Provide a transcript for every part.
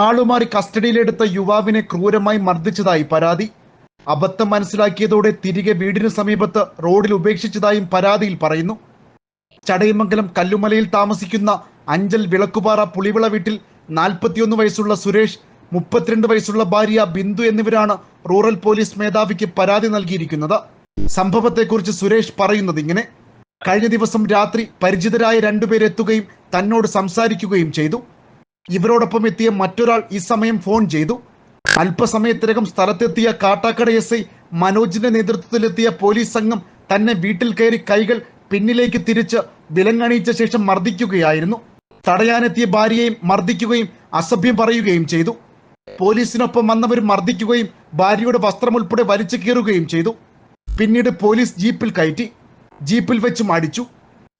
ആളുമാറി കസ്റ്റഡിയിലെടുത്ത യുവാവിനെ ക്രൂരമായി മർദ്ദിച്ചതായി പരാതി. അബദ്ധം മനസ്സിലാക്കിയതോടെ തിരികെ വീടിന് സമീപത്ത് റോഡിൽ ഉപേക്ഷിച്ചതായും പരാതിയിൽ പറയുന്നു. ചടയമംഗലം കല്ലുമലയിൽ താമസിക്കുന്ന അഞ്ചൽ വിളക്കുപാറ പുളിവിള വീട്ടിൽ നാൽപ്പത്തിയൊന്ന് വയസ്സുള്ള സുരേഷ് മുപ്പത്തിരണ്ട് വയസ്സുള്ള ഭാര്യ ബിന്ദു എന്നിവരാണ് റൂറൽ പോലീസ് മേധാവിക്ക് പരാതി നൽകിയിരിക്കുന്നത്. സംഭവത്തെക്കുറിച്ച് സുരേഷ് പറയുന്നത് ഇങ്ങനെ. കഴിഞ്ഞ ദിവസം രാത്രി പരിചിതരായ രണ്ടുപേരെത്തുകയും തന്നോട് സംസാരിക്കുകയും ചെയ്തു. ഇവരോടൊപ്പം എത്തിയ മറ്റൊരാൾ ഈ സമയം ഫോൺ ചെയ്തു. അല്പസമയത്തിനകം സ്ഥലത്തെത്തിയ കാട്ടാക്കട എസ് ഐ മനോജിന്റെ നേതൃത്വത്തിലെത്തിയ പോലീസ് സംഘം തന്നെ വീട്ടിൽ കയറി കൈകൾ പിന്നിലേക്ക് തിരിച്ച് വിലങ്ങണിയിച്ച ശേഷം മർദ്ദിക്കുകയായിരുന്നു. തടയാനെത്തിയ ഭാര്യയെയും മർദ്ദിക്കുകയും അസഭ്യം പറയുകയും ചെയ്തു. പോലീസിനൊപ്പം വന്നവർ മർദ്ദിക്കുകയും ഭാര്യയുടെ വസ്ത്രം ഉൾപ്പെടെ വലിച്ചു കീറുകയും ചെയ്തു. പിന്നീട് പോലീസ് ജീപ്പിൽ കയറ്റി. ജീപ്പിൽ വെച്ച് മടിച്ചു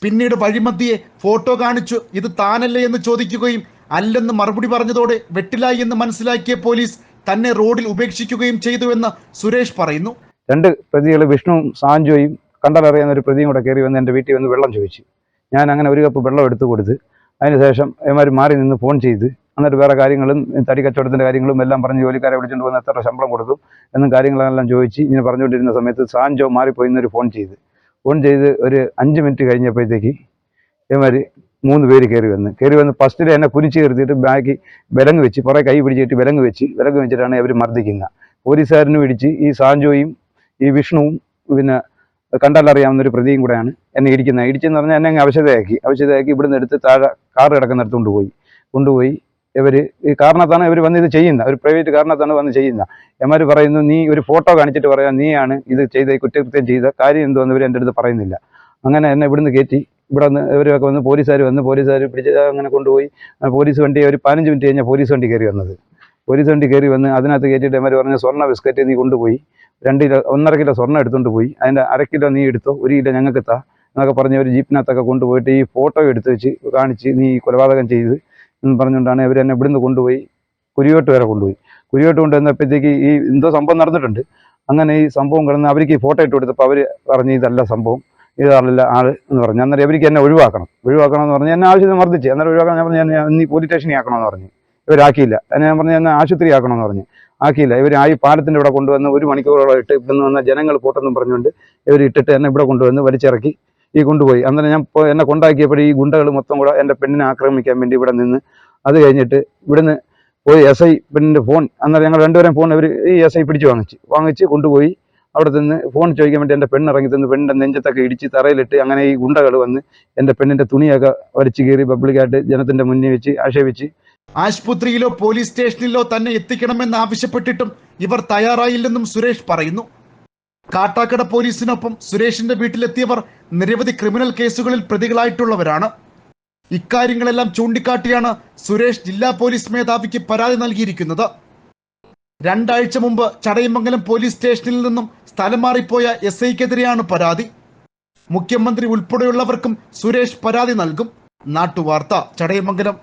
പിന്നീട് വഴിമധ്യയെ ഫോട്ടോ കാണിച്ചു. ഇത് താനല്ലേ എന്ന് ചോദിക്കുകയും അല്ലെന്ന് മറുപടി പറഞ്ഞതോടെ വെട്ടിലായി എന്ന് മനസ്സിലാക്കിയ പോലീസ് തന്നെ റോഡിൽ ഉപേക്ഷിക്കുകയും ചെയ്തു എന്ന് സുരേഷ് പറയുന്നു. രണ്ട് പ്രതികൾ വിഷ്ണുവും സാഞ്ചോയും കണ്ടാലറിയാവുന്ന ഒരു പ്രതിയും കൂടെ കയറി വന്ന് എന്റെ വീട്ടിൽ വന്ന് വെള്ളം ചോദിച്ചു. ഞാൻ അങ്ങനെ ഒരു കപ്പ് വെള്ളം എടുത്തു കൊടുത്ത് അതിനുശേഷം ഇവന്മാർ മാറി നിന്ന് ഫോൺ ചെയ്ത് എന്നിട്ട് വേറെ കാര്യങ്ങളും തടി കച്ചവടത്തിന്റെ കാര്യങ്ങളും എല്ലാം പറഞ്ഞ് ജോലിക്കാരെ വിളിച്ചുകൊണ്ട് വന്ന് എത്ര ശമ്പളം കൊടുക്കും എന്നും കാര്യങ്ങളെല്ലാം ചോദിച്ച് ഇങ്ങനെ പറഞ്ഞുകൊണ്ടിരുന്ന സമയത്ത് സാഞ്ചോ മാറിപ്പോയി എന്നൊരു ഫോൺ ചെയ്ത്. ഫോൺ ചെയ്ത് ഒരു അഞ്ച് മിനിറ്റ് കഴിഞ്ഞപ്പോഴത്തേക്ക് ഇവന്മാർ മൂന്ന് പേര് കയറി വന്ന്. കയറി വന്ന് ഫസ്റ്റിൽ എന്നെ കുനിച്ച് കയറിയിട്ട് ബാക്കി വിലങ്ങ് വെച്ച് കുറേ കൈ പിടിച്ചിട്ട് വിലങ്ങ് വെച്ച് വിലങ്ങ് വെച്ചിട്ടാണ് അവർ മർദ്ദിക്കുന്നത്. പോലീസുകാരനും ഇടിച്ച് ഈ സാഞ്ചോയും ഈ വിഷ്ണുവും പിന്നെ കണ്ടാലറിയാവുന്ന ഒരു പ്രതിയും കൂടെയാണ് എന്നെ ഇടിക്കുന്നത്. ഇടിച്ചെന്ന് പറഞ്ഞാൽ എന്നെ അങ്ങ് അവശതയാക്കി. അവശതയാക്കി ഇവിടുന്ന് എടുത്ത് താഴെ കാർ കിടക്കുന്നിടത്ത് കൊണ്ടുപോയി കൊണ്ടുപോയി ഇവർ ഈ കാരണത്താണ് ഇവർ വന്ന് ഇത് ചെയ്യുന്നത്. ഒരു പ്രൈവറ്റ് കാരണത്താണ് വന്ന് ചെയ്യുന്നത്. എമാർ പറയുന്നു നീ ഒരു ഫോട്ടോ കാണിച്ചിട്ട് പറയാം. നീയാണ് ഇത് ചെയ്ത കുറ്റകൃത്യം ചെയ്ത കാര്യം എന്തോന്ന് ഇവർ എന്റെ അടുത്ത് പറയുന്നില്ല. അങ്ങനെ എന്നെ ഇവിടുന്ന് കയറ്റി ഇവിടെ വന്ന് ഇവരൊക്കെ വന്ന് പോലീസുകാർ വന്ന് പോലീസുകാർ പിടിച്ച് അങ്ങനെ കൊണ്ടുപോയി. പോലീസ് വണ്ടി ഒരു പതിനഞ്ച് മിനിറ്റ് കഴിഞ്ഞാൽ പോലീസ് വണ്ടി കയറി വന്നത്. പോലീസ് വണ്ടി കയറി വന്ന് അതിനകത്ത് കയറ്റിയിട്ട് അവർ പറഞ്ഞ സ്വർണ ബിസ്ക്കറ്റ് നീ കൊണ്ടുപോയി. രണ്ട് കിലോ ഒന്നര കിലോ സ്വർണം എടുത്തുകൊണ്ട് പോയി. അതിന്റെ അര കിലോ നീ എടുത്തോ ഒരു കിലോ ഞങ്ങൾക്ക് താ എന്നൊക്കെ പറഞ്ഞ് ഒരു ജീപ്പിനകത്തൊക്കെ കൊണ്ടുപോയിട്ട് ഈ ഫോട്ടോ എടുത്ത് വെച്ച് കാണിച്ച് നീ കൊലപാതകം ചെയ്ത് എന്ന് പറഞ്ഞുകൊണ്ടാണ് ഇവർ എന്നെ ഇവിടുന്ന് കൊണ്ടുപോയി കുരിയോട്ട് വരെ കൊണ്ടുപോയി. കുരിയോട്ട് കൊണ്ടുവന്നപ്പോഴത്തേക്ക് ഈ എന്തോ സംഭവം നടന്നിട്ടുണ്ട്. അങ്ങനെ ഈ സംഭവം കിടന്ന് അവർക്ക് ഈ ഫോട്ടോ ഇട്ട് കൊടുത്തപ്പോൾ അവർ പറഞ്ഞ് ഇതല്ല സംഭവം. ഇതല്ല ആൾ എന്ന് പറഞ്ഞു. അന്നേരം അവർക്ക് എന്നെ ഒഴിവാക്കണം. ഒഴിവാക്കണം എന്ന് പറഞ്ഞു എന്നെ ആവശ്യത്തിന് മർദ്ദിച്ച്. അന്നേരം ഒഴിവാക്കണം ഞാൻ പറഞ്ഞു ഞാൻ നീ പോലീസ് സ്റ്റേഷനിൽ ആക്കണമെന്ന് പറഞ്ഞു. ഇവരാക്കിയില്ല. എന്നെ ഞാൻ പറഞ്ഞു എന്നെ ആശുപത്രി ആക്കണമെന്ന് പറഞ്ഞു. ആക്കിയില്ല. ഇവർ ആ പാലത്തിന്റെ ഇവിടെ കൊണ്ടുവന്ന് ഒരു മണിക്കൂറോളം ഇട്ട് ഇവിടുന്ന് വന്ന ജനങ്ങൾ കൂട്ടെന്നും പറഞ്ഞുകൊണ്ട് ഇവർ ഇട്ടിട്ട് എന്നെ ഇവിടെ കൊണ്ടുവന്ന് വലിച്ചിറക്കി ഈ കൊണ്ടുപോയി. അന്നേരം ഞാൻ എന്നെ കൊണ്ടാക്കിയപ്പോൾ ഈ ഗുണ്ടകൾ മൊത്തം കൂടെ എന്റെ പെണ്ണിനെ ആക്രമിക്കാൻ വേണ്ടി ഇവിടെ നിന്ന് അത് കഴിഞ്ഞിട്ട് ഇവിടുന്ന് പോയി എസ് ഐ പെണ്ണിന്റെ ഫോൺ. അന്നേരം ഞങ്ങൾ രണ്ടുപേരും ഫോൺ ഇവർ ഈ എസ് ഐ പിടിച്ച് വാങ്ങിച്ച് വാങ്ങിച്ച് കൊണ്ടുപോയി അവിടെ നിന്ന് ഫോൺ ചോദിക്കാൻ വേണ്ടി എന്റെ പെണ്ണ് ഇറങ്ങി തന്ന് പെണ്ണിന്റെ നെഞ്ചത്തൊക്കെ ഇടിച്ച് തറയിലിട്ട് അങ്ങനെ ഈ ഗുണ്ടകൾ വന്ന് എന്റെ പെണ്ണിന്റെ തുണിയൊക്കെ വലിച്ചു കീറി പബ്ലിക്കായിട്ട് ജനത്തിന്റെ മുന്നിൽ വെച്ച് ആക്ഷേപിച്ച്. ആശുപത്രിയിലോ പോലീസ് സ്റ്റേഷനിലോ തന്നെ എത്തിക്കണമെന്ന് ആവശ്യപ്പെട്ടിട്ടും ഇവർ തയ്യാറായില്ലെന്നും സുരേഷ് പറയുന്നു. കാട്ടാക്കട പോലീസിനൊപ്പം സുരേഷിന്റെ വീട്ടിലെത്തിയവർ നിരവധി ക്രിമിനൽ കേസുകളിൽ പ്രതികളായിട്ടുള്ളവരാണ്. ഇക്കാര്യങ്ങളെല്ലാം ചൂണ്ടിക്കാട്ടിയാണ് സുരേഷ് ജില്ലാ പോലീസ് മേധാവിക്ക് പരാതി നൽകിയിരിക്കുന്നത്. രണ്ടാഴ്ച മുമ്പ് ചടയമംഗലം പോലീസ് സ്റ്റേഷനിൽ നിന്നും സ്ഥലം മാറിപ്പോയ എസ് ഐക്കെതിരെയാണ് പരാതി. മുഖ്യമന്ത്രി ഉൾപ്പെടെയുള്ളവർക്കും സുരേഷ് പരാതി നൽകും. നാട്ടുവാർത്ത ചടയമംഗലം.